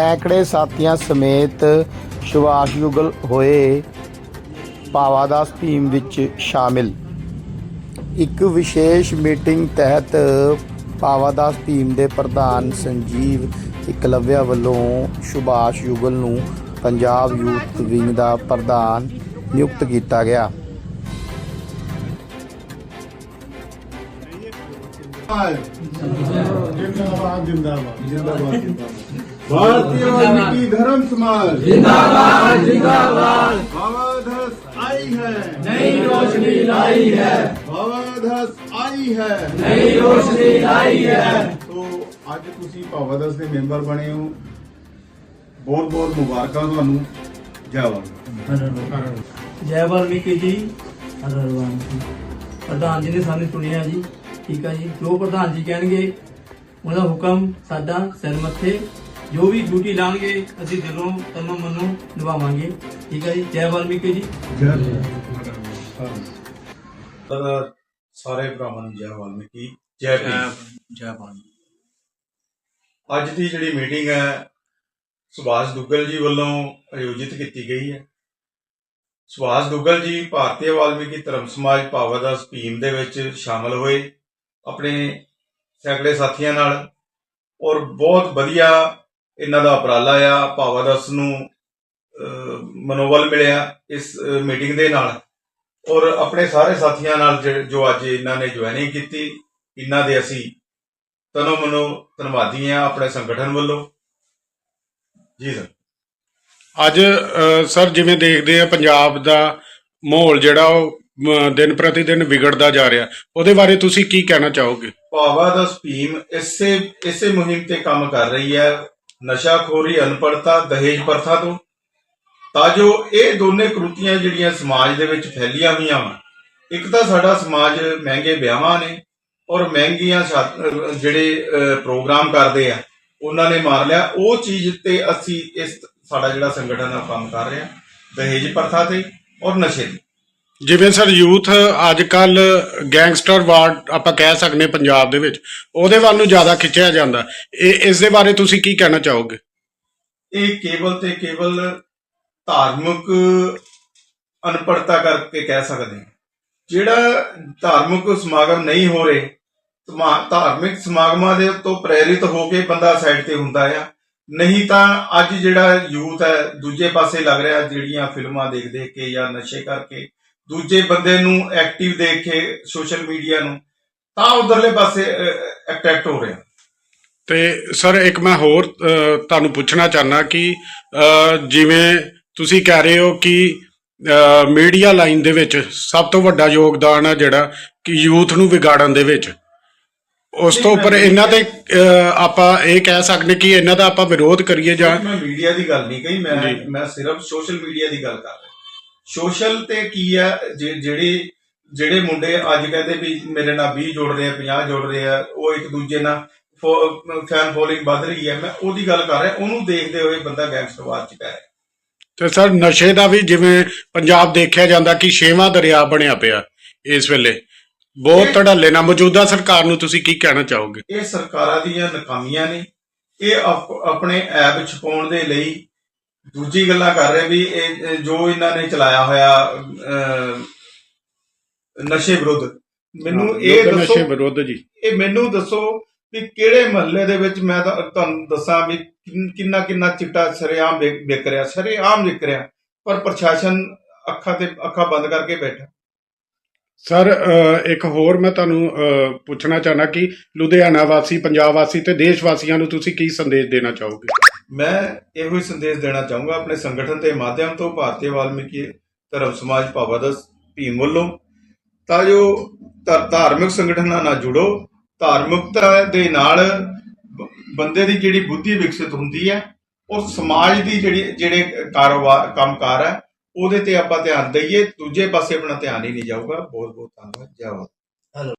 ਸੈਂਕੜੇ ਸਾਥੀਆਂ ਸਮੇਤ ਸੁਭਾਸ਼ ਯੁਗਲ ਹੋਏ ਪਾਵਾਦਾਸ ਟੀਮ ਵਿੱਚ ਸ਼ਾਮਿਲ। ਇੱਕ ਵਿਸ਼ੇਸ਼ ਮੀਟਿੰਗ ਤਹਿਤ ਪਾਵਾਦਾਸ ਟੀਮ ਦੇ ਪ੍ਰਧਾਨ ਸੰਜੀਵ ਇਕਲਵਿਆ ਵੱਲੋਂ ਸੁਭਾਸ਼ ਯੁਗਲ ਨੂੰ ਪੰਜਾਬ ਯੂਥ ਵਿੰਗ ਦਾ ਪ੍ਰਧਾਨ ਨਿਯੁਕਤ ਕੀਤਾ ਗਿਆ। भारतीय वाल्मीकि धर्म समाज जिंदाबाद जिंदाबाद भावाधस आई है नई रोशनी लाई है भावाधस आई है नई रोशनी लाई है ਤੋ ਅੱਜ ਤੁਸੀਂ ਭਾਵਾਦਸ ਦੇ ਮੈਂਬਰ ਬਣੇ ਹੋ ਬਹੁਤ ਬਹੁਤ ਮੁਬਾਰਕਾਂ ਤੁਹਾਨੂੰ ਜਾਵਾਂ ਜੈ ਵਾਲਮੀਕੀ ਜੀ ਹਰ ਹਰ ਵਾਲਮੀਕੀ ਪ੍ਰਧਾਨ ਜੀ ਨੇ ਸਾਨੂੰ ਚੁਣਿਆ ਜੀ ਠੀਕ ਆ ਜੀ ਜੋ ਪ੍ਰਧਾਨ ਜੀ ਕਹਿਣਗੇ ਉਹਦਾ ਹੁਕਮ ਸਾਡਾ ਸਿਰ ਮੱਥੇ ਜੋ ਵੀ ਡਿਊਟੀ ਲਾਣਗੇ ਅਸੀਂ ਦਿਲੋਂ ਤਨੋਂ ਮਨੋਂ ਨਿਭਾਵਾਂਗੇ। ਠੀਕ ਆ ਜੀ? ਜੈ ਵਾਲਮੀਕੀ ਜੀ। ਸਾਰੇ ਭਰਾਵਾਂ ਨੂੰ ਜੈ ਵਾਲਮੀਕੀ। ਜੈ ਜੈ ਵਾਲਮੀਕੀ ਅੱਜ ਦੀ ਜਿਹੜੀ ਮੀਟਿੰਗ ਹੈ ਸੁਭਾਸ਼ ਦੁੱਗਲ ਜੀ ਵੱਲੋਂ ਆਯੋਜਿਤ ਕੀਤੀ ਗਈ ਹੈ। ਸੁਭਾਸ਼ ਦੁੱਗਲ ਜੀ ਭਾਰਤੀ ਵਾਲਮੀਕੀ ਧਰਮ ਸਮਾਜ ਭਾਵਾਦਾਸ ਭੀਮ ਦੇ ਵਿੱਚ ਸ਼ਾਮਲ ਹੋਏ ਆਪਣੇ ਸੈਂਕੜੇ ਸਾਥੀਆਂ ਨਾਲ। ਔਰ ਬਹੁਤ ਵਧੀਆ ਇਹਨਾਂ ਦਾ ਉਪਰਾਲਾ ਆ ਭਾਵਾਦਾਸ ਨੂੰ ਮਨੋਬਲ ਮਿਲਿਆ ਇਸ ਮੀਟਿੰਗ ਦੇ ਨਾਲ। ਔਰ ਆਪਣੇ ਸਾਰੇ ਸਾਥੀਆਂ ਨਾਲ ਜੋ ਅੱਜ ਇਹਨਾਂ ਨੇ ਜੁਆਇਨਿੰਗ ਕੀਤੀ ਇਹਨਾਂ ਦੇ ਅਸੀਂ ਤਨੋ ਮਨੋ ਧੰਨਵਾਦੀ ਆ ਆਪਣੇ ਸੰਗਠਨ ਵੱਲੋਂ। ਜੀ ਸਰ। ਅੱਜ ਸਰ ਜਿਵੇਂ ਦੇਖਦੇ ਆ ਪੰਜਾਬ ਦਾ ਮਾਹੌਲ ਜਿਹੜਾ ਉਹ ਦਿਨ ਪ੍ਰਤੀ ਦਿਨ ਵਿਗੜਦਾ ਜਾ ਰਿਹਾ। ਉਹਦੇ ਬਾਰੇ ਤੁਸੀਂ ਕੀ ਕਹਿਣਾ ਚਾਹੋਗੇ? ਭਾਵਾ ਦਾ ਭੀਮ ਇਸੇ ਇਸੇ ਮੁਹਿੰਮ ਤੇ ਕੰਮ ਕਰ ਰਹੀ ਹੈ। ਨਸ਼ਾਖੋਰੀ ਅਨਪੜਤਾ ਦਹੇਜ ਪ੍ਰਥਾ ਤੋਂ। ਤਾਂ ਜੋ ਇਹ ਦੋਨੇ ਕਰੂਤੀਆਂ ਜਿਹੜੀਆਂ ਸਮਾਜ ਦੇ ਵਿੱਚ ਫੈਲੀਆਂ ਹੋਈਆਂ ਵਾ, ਇੱਕ ਤਾਂ ਸਾਡਾ ਸਮਾਜ ਮਹਿੰਗੇ ਵਿਆਹਾਂ ਨੇ ਔਰ ਮਹਿੰਗੀਆਂ ਜਿਹੜੇ ਪ੍ਰੋਗਰਾਮ ਕਰਦੇ ਆ, ਉਹਨਾਂ ਨੇ ਮਾਰ ਲਿਆ। ਉਹ ਚੀਜ਼ ਤੇ ਅਸੀਂ ਇਸ ਸਾਡਾ ਜਿਹੜਾ ਸੰਗਠਨ ਆ ਕੰਮ ਕਰ ਰਿਹਾ, ਦਹੇਜ ਪ੍ਰਥਾ ਤੇ ਔਰ ਨਸ਼ੇ ਤੇ। ਜਿਵੇਂ ਸਰ ਯੂਥ ਅੱਜ ਕੱਲ ਗੈਂਗਸਟਰ ਵਾਰ ਆਪਾਂ ਕਹਿ ਸਕਦੇ ਪੰਜਾਬ ਦੇ ਵਿੱਚ, ਉਹਦੇ ਵੱਲ ਨੂੰ ਜ਼ਿਆਦਾ ਖਿੱਚਿਆ ਜਾਂਦਾ। ਇਹ, ਇਸ ਦੇ ਬਾਰੇ ਤੁਸੀਂ ਕੀ ਕਹਿਣਾ ਚਾਹੋਗੇ? ਇਹ ਕੇਵਲ ਤੇ ਕੇਵਲ ਧਾਰਮਿਕ ਅਨਪੜਤਾ ਕਰਕੇ ਕਹਿ ਸਕਦੇ ਹਾਂ। ਜਿਹੜਾ ਧਾਰਮਿਕ ਸਮਾਗਮ ਨਹੀਂ ਹੋ ਰਹੇ, ਸਮਾ- ਧਾਰਮਿਕ ਸਮਾਗਮਾਂ ਦੇ ਤੋਂ ਪ੍ਰੇਰਿਤ ਹੋ ਕੇ ਬੰਦਾ ਸਾਈਡ ਤੇ ਹੁੰਦਾ ਆ। ਨਹੀਂ ਤਾਂ ਅੱਜ ਜਿਹੜਾ ਯੂਥ ਹੈ, ਦੂਜੇ ਪਾਸੇ ਲੱਗ ਰਿਹਾ, ਜਿਹੜੀਆਂ ਫਿਲਮਾਂ ਦੇਖ ਦੇਖ ਕੇ ਜਾਂ ਨਸ਼ੇ ਕਰਕੇ ਦੂਜੇ ਬੰਦੇ ਨੂੰ ਐਕਟਿਵ ਦੇਖ ਕੇ ਸੋਸ਼ਲ ਮੀਡੀਆ ਨੂੰ ਤਾਂ ਉਧਰਲੇ ਪਾਸੇ ਅਟਰੈਕਟ ਹੋ ਰਿਹਾ। ਤੇ ਸਰ ਇੱਕ ਮੈਂ ਹੋਰ ਤੁਹਾਨੂੰ ਪੁੱਛਣਾ ਚਾਹਨਾ ਕਿ ਜਿਵੇਂ ਤੁਸੀਂ ਕਹਿ ਰਹੇ ਹੋ ਕਿ ਮੀਡੀਆ ਲਾਈਨ ਦੇ ਵਿੱਚ ਸਭ ਤੋਂ ਵੱਡਾ ਯੋਗਦਾਨ ਹੈ ਜਿਹੜਾ ਕਿ ਯੂਥ ਨੂੰ ਵਿਗਾੜਨ ਦੇ ਵਿੱਚ। ਉਸ ਤੋਂ ਉੱਪਰ ਇਹਨਾਂ ਤੇ ਆਪਾਂ ਇਹ ਕਹਿ ਸਕਦੇ ਕਿ ਇਹਨਾਂ ਦਾ ਆਪਾਂ ਵਿਰੋਧ ਕਰੀਏ ਜਾਂ ਮੈਂ ਮੀਡੀਆ ਦੀ ਗੱਲ ਨਹੀਂ ਕਹੀ ਮੈਂ। ਮੈਂ ਸਿਰਫ ਸੋਸ਼ਲ ਮੀਡੀਆ ਦੀ ਗੱਲ ਕਰ ਰਿਹਾ। ਸੋਸ਼ਲ ਤੇ ਕੀ ਜੇ- ਜਿਹੜੇ ਜਿਹੜੇ ਮੁੰਡੇ ਅੱਜ ਕਹਿੰਦੇ ਵੀ ਮੇਰੇ ਨਾਲ 20 ਜੁੜ ਰਹੇ ਆ 50 ਜੁੜ ਰਹੇ ਆ ਉਹ ਇੱਕ ਦੂਜੇ ਨਾਲ ਫੈਨ ਫੋਲੋਇੰਗ ਵੱਧ ਰਹੀ ਹੈ ਮੈਂ ਉਹਦੀ ਗੱਲ ਕਰ ਰਿਹਾ ਉਹਨੂੰ ਦੇਖਦੇ ਹੋਏ ਬੰਦਾ ਗੈਂਗਸਟਰਵਾਦ ਚ ਪੈ ਰਿਹਾ। ਤੇ ਸਰ ਨਸ਼ੇ ਦਾ ਵੀ ਜਿਵੇਂ ਪੰਜਾਬ ਦੇਖਿਆ ਜਾਂਦਾ ਕਿ ਛੇਵਾਂ ਦਰਿਆ ਬਣਿਆ ਪਿਆ ਇਸ ਵੇਲੇ ਬਹੁਤ ਧੜੱਲੇ ਨਾਲ ਮੌਜੂਦਾ ਸਰਕਾਰ ਨੂੰ ਤੁਸੀਂ ਕੀ ਕਹਿਣਾ ਚਾਹੋਗੇ? ਇਹ ਸਰਕਾਰਾਂ ਦੀਆਂ ਨਾਕਾਮੀਆਂ ਨੇ ਇਹ ਆਪ- ਆਪਣੇ ਐਪ ਛਪਾਉਣ ਦੇ ਲਈ ਦੂਜੀ ਗੱਲਾਂ ਕਰ ਰਹੇ ਵੀ ਇਹ ਜੋ ਇਹਨਾਂ ਨੇ ਚਲਾਇਆ ਹੋਇਆ ਨਸ਼ੇ ਵਿਰੁੱਧ। ਮੈਨੂੰ ਇਹ ਦੱਸੋ ਨਸ਼ੇ ਵਿਰੁੱਧ ਜੀ। ਇਹ ਮੈਨੂੰ ਦੱਸੋ ਵੀ ਕਿਹੜੇ ਮਹੱਲੇ ਦੇ ਵਿੱਚ ਮੈਂ ਤੁਹਾਨੂੰ ਦੱਸਾਂ ਵੀ ਕਿੰਨ- ਕਿੰਨਾ ਚਿੱਟਾ ਸਰੇਆਮ ਵਿਕ ਰਿਹਾ ਸਰੇਆਮ ਵਿਕ ਰਿਹਾ ਪਰ ਪ੍ਰਸ਼ਾਸਨ ਅੱਖਾਂ ਤੇ ਅੱਖਾਂ ਬੰਦ ਕਰਕੇ ਬੈਠਾ। ਸਰ ਇੱਕ ਹੋਰ ਮੈਂ ਤੁਹਾਨੂੰ ਪੁੱਛਣਾ ਚਾਹਨਾ ਕਿ ਲੁਧਿਆਣਾ ਵਾਸੀ ਪੰਜਾਬ ਵਾਸੀ ਤੇ ਦੇਸ਼ ਵਾਸੀਆਂ ਨੂੰ ਤੁਸੀਂ ਕੀ ਸੰਦੇਸ਼ ਦੇਣਾ ਚਾਹੋਗੇ? ਮੈਂ ਇਹੋ ਹੀ ਸੰਦੇਸ਼ ਦੇਣਾ ਚਾਹੂੰਗਾ ਆਪਣੇ ਸੰਗਠਨ ਦੇ ਮਾਧਿਅਮ ਤੋਂ ਭਾਰਤੀ ਵਾਲਮੀਕੀ ਧਰਮ ਸਮਾਜ ਭਾਵਾਦਸ ਭੀਮ ਵੱਲੋਂ। ਤਾਂ ਜੋ ਧਾਰਮਿਕ ਸੰਗਠਨਾਂ ਨਾਲ ਜੁੜੋ। ਧਾਰਮਿਕਤਾ ਦੇ ਨਾਲ ਬੰਦੇ ਦੀ ਜਿਹੜੀ ਬੁੱਧੀ ਵਿਕਸਿਤ ਹੁੰਦੀ ਹੈ ਔਰ ਸਮਾਜ ਦੀ ਜਿਹੜੀ, ਜਿਹੜੇ ਕਾਰੋਬਾਰ, ਕੰਮਕਾਰ ਹੈ, ਉਹਦੇ ਤੇ ਆਪਾਂ ਧਿਆਨ ਦਈਏ। ਦੂਜੇ ਪਾਸੇ ਆਪਣਾ ਧਿਆਨ ਹੀ ਨਹੀਂ ਜਾਊਗਾ। ਬਹੁਤ ਬਹੁਤ ਧੰਨਵਾਦ। ਜੈ ਵਾਹਿਗੁਰੂ